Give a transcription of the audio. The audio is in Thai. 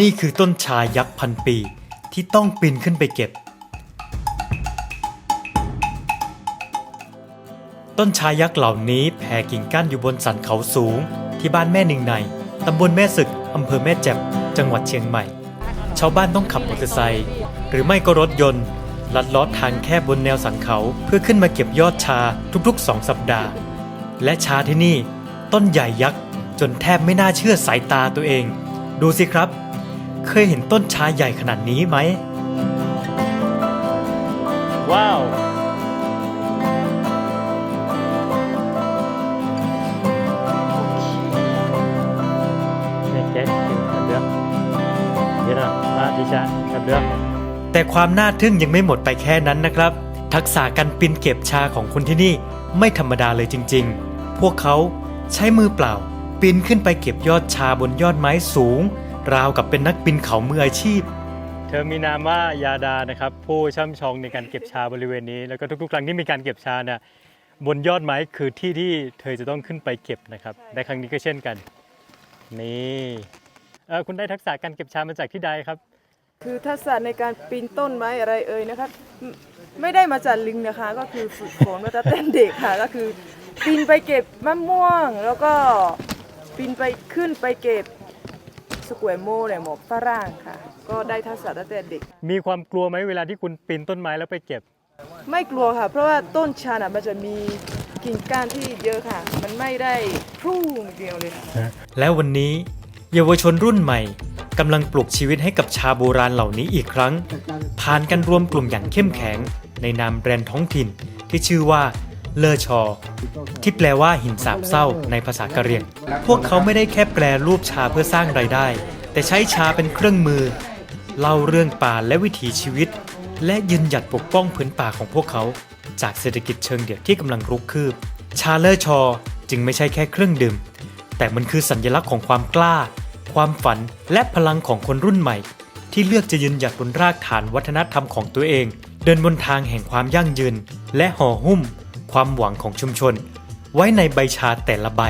นี่คือต้นชายักษ์พันปีที่ต้องปีนขึ้นไปเก็บ ต้นชายักษ์เหล่านี้แผ่กิ่งก้านอยู่บนสันเขาสูง ที่บ้านแม่หนึ่งใน ตำบลแม่ศึก อำเภอแม่แจ่มจังหวัดเชียงใหม่ ชาวบ้านต้องขับมอเตอร์ไซค์หรือไม่ก็รถยนต์ ลัดล้อทางแคบบนแนวสันเขาเพื่อขึ้นมาเก็บยอดชาทุกๆ2สัปดาห์ และชาที่นี่ ต้นใหญ่ยักษ์จนแทบไม่น่าเชื่อสายตาตัวเอง ดูสิครับ เคยเห็นต้นชาใหญ่ขนาดนี้ไหม ว้าว Okay, kan được. Vậy nào, à, đi xa, kan được. แต่ความน่าทึ่งยังไม่หมดไปแค่นั้นนะครับ ทักษะการปีนเก็บชาของคนที่นี่ไม่ธรรมดาเลยจริง ๆ พวกเขาใช้มือเปล่าปีนขึ้นไปเก็บยอดชาบนยอดไม้สูง ราวกับเป็นนักปีนเขามืออาชีพ เธอมีนามว่ายาดานะครับ ผู้ช่ำชองในการเก็บชาบริเวณนี้ แล้วก็ทุกๆ ครั้งที่มีการเก็บชาเนี่ยบนยอดไม้คือที่ที่เธอจะต้องขึ้นไปเก็บนะครับในครั้งนี้ก็เช่นกัน นี่เออคุณได้ทักษะการเก็บชามาจากที่ใดครับ คือทักษะในการปีนต้นไม้อะไรเอ่ยนะครับไม่ไม่ได้มาจากลิงนะคะ ก็คือฝึกฝนมาตั้งแต่เด็กค่ะ ก็คือปีนไปเก็บมะม่วง แล้วก็ปีนไปขึ้นไปเก็บ สกวยโมเนี่ยหมอกฝรั่งค่ะ ก็ได้ทักษะตั้งแต่เด็ก มีความกลัวไหมเวลาที่คุณปีนต้นไม้แล้วไปเก็บ ไม่กลัวค่ะ เพราะว่าต้นชาน่ะมันจะมีกิ่งก้านที่เยอะค่ะ มันไม่ได้พุ่งเดียวเลยค่ะแล้ววันนี้เยาวชนรุ่นใหม่กำลังปลุกชีวิตให้กับชาโบราณเหล่านี้อีกครั้ง ผ่านกันรวมกลุ่มอย่างเข้มแข็ง ในนามแบรนด์ท้องถิ่นที่ชื่อว่า เลอชอ ที่แปลว่าหินสาบเศร้าในภาษากะเหรี่ยง พวกเขาไม่ได้แค่แปลรูปชาเพื่อสร้างรายได้ แต่ใช้ชาเป็นเครื่องมือ เล่าเรื่องป่าและวิถีชีวิต และยืนหยัดปกป้องพื้นป่าของพวกเขา จากเศรษฐกิจเชิงเดี่ยวที่กำลังรุกคืบ ชาเลอชอจึงไม่ใช่แค่เครื่องดื่ม แต่มันคือสัญลักษณ์ของความกล้า ความฝันและพลังของคนรุ่นใหม่ ที่เลือกจะยืนหยัดบนรากฐานวัฒนธรรมของตัวเอง เดินบนทางแห่งความยั่งยืน และห่อหุ้ม ความหวังของชุมชน ไว้ในใบชาแต่ละใบ